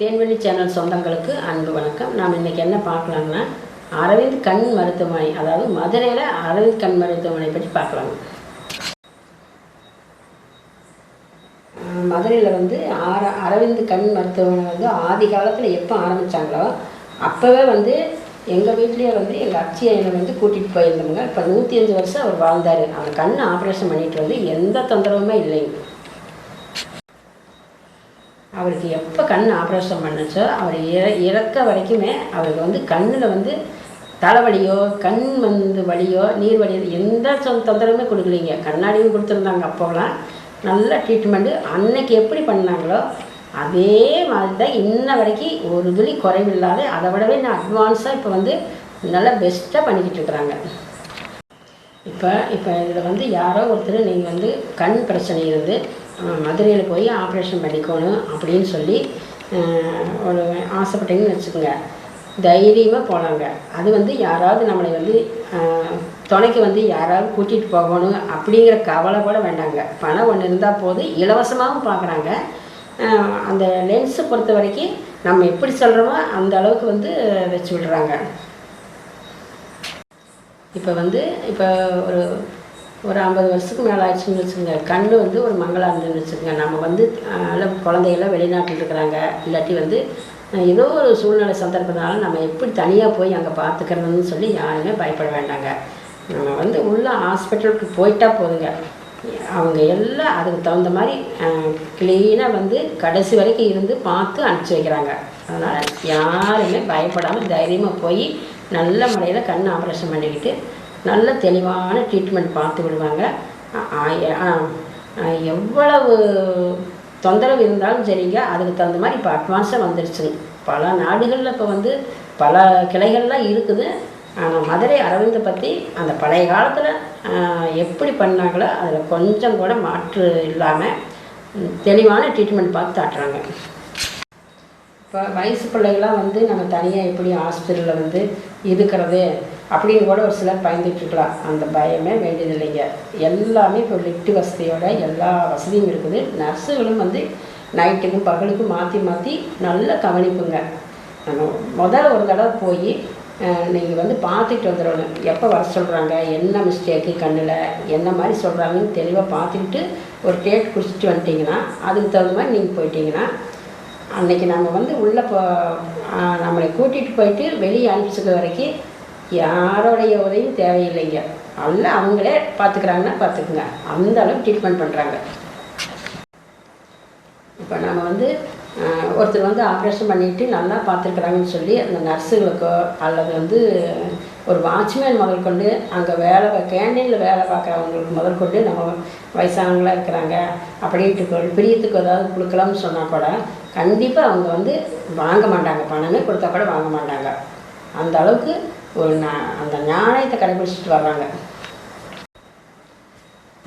தேன்வெளி channel சொந்தங்களுக்கு அன்பு வணக்கம். நாம் இன்றைக்கி என்ன பார்க்கலாம்னா அரவிந்த் கண் மருத்துவமனை அதாவது மதுரையில் அரவிந்த் கண் மருத்துவமனை பற்றி பார்க்கலாம் மதுரையில் வந்து ஆர அரவிந்த் கண் மருத்துவமனை வந்து ஆதி காலத்தில் எப்போ ஆரம்பித்தாங்களோ அப்போவே வந்து எங்கள் வீட்லேயே வந்து எங்கள் அச்சியனை வந்து கூட்டிகிட்டு போயிருந்தோங்க இப்போ நூற்றி அஞ்சு வருஷம் அவர் வாழ்ந்தார். அவர் கண் ஆப்ரேஷன் பண்ணிட்டு வந்து எந்த தொந்தரவுமே இல்லைங்க. அவருக்கு எப்போ கண் ஆப்ரேஷன் பண்ணுச்சோ அவர் இற இறக்க வரைக்குமே அவருக்கு வந்து கண்ணில் வந்து தலைவலியோ கண் வந்து வலியோ நீர் வலியோ எந்த சொ- தொந்தரவுமே கொடுக்கலீங்க. கண்ணாடியும் கொடுத்துருந்தாங்க அப்போலாம். நல்ல ட்ரீட்மெண்ட்டு அன்னைக்கு எப்படி பண்ணாங்களோ அதே மாதிரி தான் இன்ன வரைக்கும் ஒரு துளி குறைவில்லாத அதை விடவே நான் அட்வான்ஸாக இப்போ வந்து நல்லா பெஸ்ட்டாக பண்ணிக்கிட்டு இருக்கிறாங்க இப்போ இப்போ இதில் வந்து யாரோ ஒருத்தர் நீங்கள் வந்து கண் பிரச்சனை இருந்து மதுரையில் போய் ஆப்ரேஷன் பண்ணிக்கணும் அப்படின்னு சொல்லி ஒரு ஆசைப்பட்டீங்கன்னு வச்சுக்கோங்க. தைரியமாக போகலாங்க அது வந்து யாராவது நம்மளை வந்து துணைக்கு வந்து யாராவது கூட்டிகிட்டு போகணும் அப்படிங்கிற கவலை கூட வேண்டாங்க. பணம் ஒன்று இருந்தால் போதும் இலவசமாகவும் பார்க்குறாங்க. அந்த லென்ஸை பொறுத்த வரைக்கும் நம்ம எப்படி சொல்கிறோமோ அந்த அளவுக்கு வந்து வச்சு விடுறாங்க. இப்போ வந்து இப்போ ஒரு ஒரு ஐம்பது வருஷத்துக்கு மேலே ஆயிடுச்சுன்னு வச்சுங்க கண் வந்து ஒரு மங்களா இருந்துன்னு வச்சுக்கோங்க. நம்ம வந்து அஹ், குழந்தைகள்லாம் வெளிநாட்டில் இருக்கிறாங்க. இல்லாட்டி வந்து ஏதோ ஒரு சூழ்நிலை சந்தர்ப்பத்தினால நம்ம எப்படி தனியாக போய் அங்கே பார்த்துக்கிறதுன்னு சொல்லி யாருமே பயப்பட வேண்டாங்க. நம்ம வந்து உள்ள ஹாஸ்பிட்டலுக்கு போயிட்டா போதுங்க. அவங்க எல்லாம் அதுக்கு தகுந்த மாதிரி க்ளீனாக வந்து கடைசி வரைக்கும் இருந்து பார்த்து அனுப்பிச்சி வைக்கிறாங்க. அதனால் யாருமே பயப்படாமல் தைரியமாக போய் நல்ல முறையில் கண் ஆப்ரேஷன் பண்ணிக்கிட்டு நல்ல தெளிவான ட்ரீட்மெண்ட் பார்த்து விடுவாங்க. ஆ- எவ்வளவு தொந்தரவு இருந்தாலும் சரிங்க. அதுக்கு தகுந்த மாதிரி இப்போ அட்வான்ஸாக வந்துருச்சுங்க. பல நாடுகளில் இப்போ வந்து பல கிளைகள்லாம் இருக்குது. ஆனால் மதுரை அரவிந்தை பற்றி அந்த பழைய காலத்தில் எப்படி பண்ணாங்களோ அதில் கொஞ்சம் கூட மாற்று இல்லாமல் தெளிவான ட்ரீட்மெண்ட் பார்த்து தாட்டுறாங்க இப்போ வயசு பிள்ளைகளாம் வந்து நம்ம தனியாக எப்படி ஹாஸ்பிட்டலில் வந்து இருக்கிறது? அப்படின்னு கூட ஒரு சிலர் பயந்துட்டுருக்கலாம் அந்த பயமே வேண்டியதில்லைங்க எல்லாமே இப்போ லிஃப்ட் வசதியோட எல்லா வசதியும் இருக்குது. நர்ஸுகளும் வந்து நைட்டுக்கும் பகலுக்கும் மாற்றி மாற்றி நல்லா கவனிப்புங்க. முதல்ல ஒரு தடவை போய் நீங்கள் வந்து பார்த்துட்டு வந்துடணும். எப்போ வர சொல்கிறாங்க என்ன மிஸ்டேக்கு கண்ணில்? என்ன மாதிரி சொல்கிறாங்கன்னு தெளிவாக பார்த்துக்கிட்டு ஒரு டேட் குடிச்சிட்டு வந்துட்டிங்கன்னா அதுக்கு தகுந்த மாதிரி நீங்கள் போயிட்டீங்கன்னா அன்னைக்கு நம்ம வந்து உள்ளே போ நம்மளை கூட்டிகிட்டு போயிட்டு வெளியே அனுப்பிச்சுக்க வரைக்கும் யாரோடைய உதவியும் தேவையில்லைங்க. எல்லாம் அவங்களே பார்த்துக்கிறாங்கன்னா பார்த்துக்குங்க அந்த அளவுக்கு ட்ரீட்மெண்ட் பண்ணுறாங்க இப்போ நம்ம வந்து ஒருத்தர் வந்து ஆப்ரேஷன் பண்ணிட்டு நல்லா பார்த்துருக்குறாங்கன்னு சொல்லி அந்த நர்ஸுகளுக்கோ அல்லது வந்து ஒரு வாட்ச்மேன் முதல் கொண்டு அங்கே வேலை கேண்டீனில் வேலை பார்க்குறவங்களுக்கு முதல் கொண்டு நம்ம வயசானவங்களாக இருக்கிறாங்க. அப்படின்ட்டு பிரியத்துக்கு ஏதாவது கொடுக்கலாம்னு சொன்னால் கூட கண்டிப்பாக அவங்க வந்து வாங்க மாட்டாங்க. பணமே கொடுத்தா கூட வாங்க மாட்டாங்க. அந்த அளவுக்கு ஒரு நா- அந்த ஞானத்தை கடைபிடிச்சிட்டு வர்றாங்க.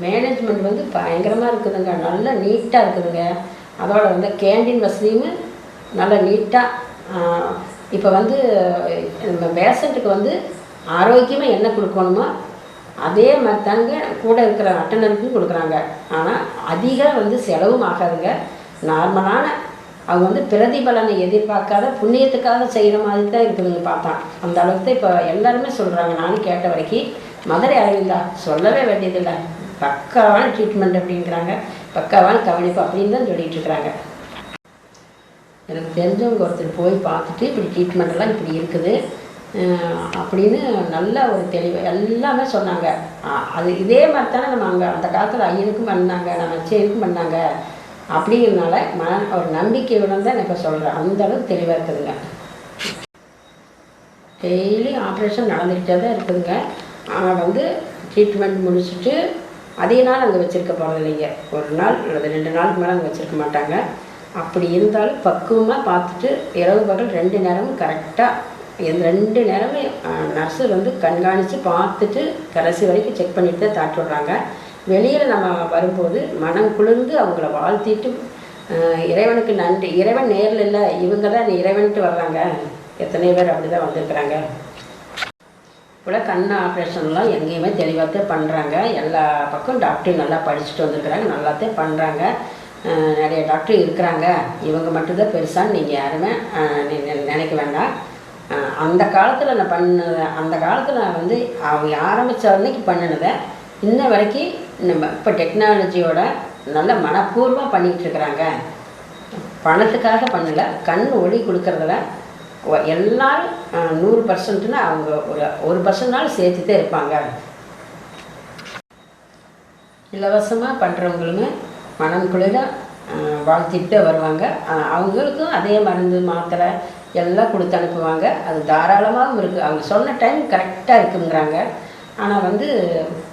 மேனேஜ்மெண்ட் வந்து பயங்கரமாக இருக்குதுங்க. நல்லா நீட்டாக இருக்குதுங்க. அதோட வந்து கேண்டீன் வசதியும் நல்லா நீட்டாக இப்போ வந்து நம்ம பேஷண்ட்டுக்கு வந்து ஆரோக்கியமாக என்ன கொடுக்கணுமோ அதே மாதிரி தாங்க கூட இருக்கிற அட்டனருக்கும் கொடுக்குறாங்க. ஆனால் அதிகம் வந்து செலவும் ஆகாதுங்க. நார்மலான அவங்க வந்து பிரதிபலனை எதிர்பார்க்காத புண்ணியத்துக்காக செய்கிற மாதிரி தான் இருக்குதுங்க பார்த்தா அந்த அளவுக்கு தான் இப்போ எல்லாருமே சொல்கிறாங்க நானும் கேட்ட வரைக்கும் மதுரை அரவிந்தா சொல்லவே வேண்டியதில்லை. பக்காவான ட்ரீட்மெண்ட் அப்படிங்கிறாங்க. பக்காவான கவனிப்பு அப்படின்னு தான் சொல்லிட்டு இருக்கிறாங்க. எனக்கு தெரிஞ்சவங்க ஒருத்தர் போய் பார்த்துட்டு இப்படி ட்ரீட்மெண்ட் எல்லாம் இப்படி இருக்குது. அப்படின்னு நல்ல ஒரு தெளிவு எல்லாமே சொன்னாங்க. அது இதே மாதிரி தானே நம்ம அங்கே அந்த காலத்தில் ஐயனுக்கும் பண்ணாங்க நம்ம அச்சையனுக்கும் பண்ணாங்க. அப்படிங்கிறதுனால மன ஒரு நம்பிக்கையுடன் தான் நான் இப்போ சொல்கிறேன் அந்த அளவுக்கு தெளிவாக இருக்குதுங்க. டெய்லி ஆப்ரேஷன் நடந்துக்கிட்டே தான் இருக்குதுங்க. ஆனால் வந்து ட்ரீட்மெண்ட் முடிச்சுட்டு அதிக நாள் அங்கே வச்சுருக்க போகிறது இல்லைங்க. ஒரு நாள் அல்லது ரெண்டு நாளுக்கு மேலே அங்கே வச்சுருக்க மாட்டாங்க. அப்படி இருந்தாலும் பக்குவமாக பார்த்துட்டு இரவு பகல் ரெண்டு நேரமும் கரெக்டாக இந்த ரெண்டு நேரமே நர்ஸு வந்து கண்காணித்து பார்த்துட்டு கடைசி வரைக்கும் செக் பண்ணிட்டு தான் தாட்டி விட்றாங்க வெளியில் நம்ம வரும்போது மனம் குளிர்ந்து அவங்கள வாழ்த்திட்டு இறைவனுக்கு நன்றி. இறைவன் நேரில் இல்லை. இவங்க தான் இறைவன்ட்டு வர்றாங்க. எத்தனை பேர் அப்படி தான் வந்திருக்கிறாங்க. இப்போ கண் ஆப்ரேஷன்லாம் எங்கேயுமே தெளிவாக தான் பண்ணுறாங்க எல்லா பக்கம் டாக்டர் நல்லா படிச்சுட்டு வந்திருக்கிறாங்க. நல்லாத்தே பண்ணுறாங்க நிறைய டாக்டர் இருக்கிறாங்க. இவங்க மட்டும்தான் பெருசான்னு நீங்கள் யாருமே நீ- நினைக்க வேண்டாம். அந்த காலத்தில் நான் பண்ண அந்த காலத்தில் நான் வந்து அவங்க ஆரம்பித்த அன்னைக்கு பண்ணினதை இன்ன வரைக்கும் நம்ம இப்போ டெக்னாலஜியோட நல்ல மனப்பூர்வமாக பண்ணிகிட்டு இருக்கிறாங்க. பணத்துக்காக பண்ணல கண் ஒளி கொடுக்கறதுல எல்லாரும் நூறு பர்சன்ட்னா அவங்க ஒரு ஒரு பர்சன்ட்னாலும் சேர்த்துட்டே இருப்பாங்க. இலவசமாக பண்ணுறவங்களுமே மனம் குளிர வாழ்த்திட்டு வருவாங்க. அவங்களுக்கும் அதே மருந்து மாத்திரை எல்லாம் கொடுத்து அனுப்புவாங்க. அது தாராளமாகவும் இருக்குது அவங்க சொன்ன டைம் கரெக்டாக இருக்குங்கிறாங்க. ஆனால் வந்து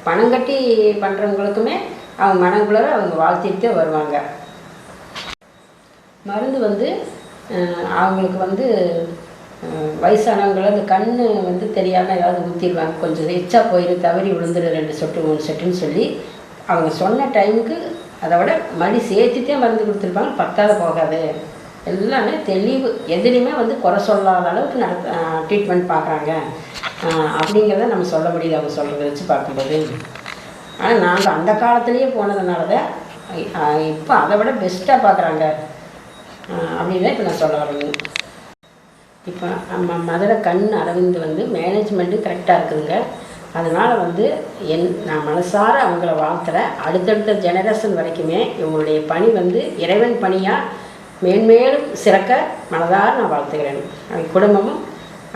பணம் கட்டி பண்ணுறவங்களுக்குமே அவங்க மனம் அவங்க வாழ்த்திட்டு வருவாங்க. மருந்து வந்து அவங்களுக்கு வந்து வயசானவங்களை அந்த கண் வந்து தெரியாமல் ஏதாவது ஊற்றிடுவாங்க கொஞ்சம் எச்சா போயிடும் தவறி விழுந்துரு ரெண்டு சொட்டு மூணு சொட்டுன்னு சொல்லி அவங்க சொன்ன டைமுக்கு அதை விட மறுபடி சேர்த்துட்டே மருந்து கொடுத்துருப்பாங்க. பத்தாத போகாது. எல்லாமே தெளிவு. எதுலேயுமே வந்து குறை சொல்லாத அளவுக்கு நட ட்ரீட்மெண்ட் பார்க்குறாங்க. அப்படிங்கிறத நம்ம சொல்ல முடியுது. அவங்க சொல்கிறத வச்சு பார்க்கும்போது. ஆனால் நாங்கள் அந்த காலத்துலேயே போனதுனால தான் இப்போ அதை விட பெஸ்ட்டாக பார்க்குறாங்க. அப்படின்னு தான் இப்போ நான் சொல்ல வரேங்க இப்போ நம்ம மதுரை கண் அரவிந்த் வந்து மேனேஜ்மெண்ட்டு கரெக்டாக இருக்குதுங்க. அதனால் வந்து என் நான் மனசார அவங்கள வாழ்த்துறேன் அடுத்தடுத்த ஜெனரேஷன் வரைக்குமே இவங்களுடைய பணி வந்து இறைவன் பணியாக மேன்மேலும் சிறக்க மனதார நான் வாழ்த்துகிறேன். அவங்க குடும்பமும்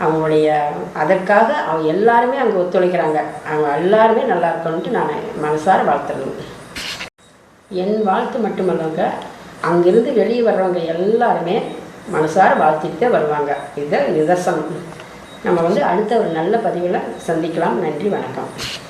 அவங்களுடைய அதற்காக அவங்க எல்லாருமே அங்கே ஒத்துழைக்கிறாங்க. அவங்க எல்லாருமே நல்லா இருக்கணுன்ட்டு நான் மனசார வாழ்த்துறேன். என் வாழ்த்து மட்டுமல்லங்க அங்கிருந்து வெளியே வர்றவங்க எல்லாருமே மனசார வாழ்த்திட்டு வருவாங்க. இதை நிதர்சனம். நம்ம வந்து அடுத்த ஒரு நல்ல பதிவில் சந்திக்கலாம். நன்றி வணக்கம்.